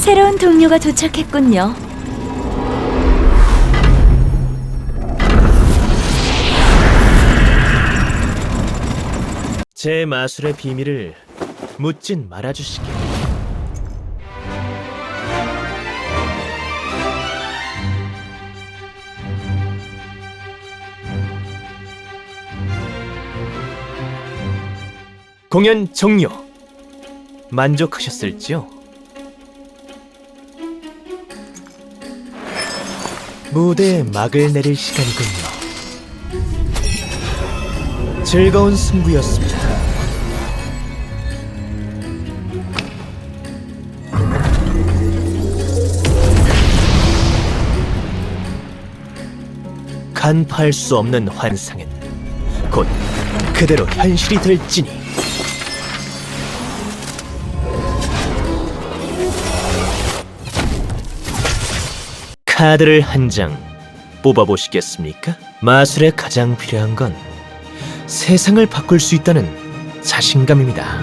새로운 동료가 도착했군요. 제 마술의 비밀을 묻진 말아주시길. 공연 종료. 만족하셨을지요? 무대에 막을 내릴 시간이군요. 즐거운 승부였습니다. 간파할 수 없는 환상은 곧 그대로 현실이 될지니 카드를 한 장 뽑아보시겠습니까? 마술에 가장 필요한 건 세상을 바꿀 수 있다는 자신감입니다.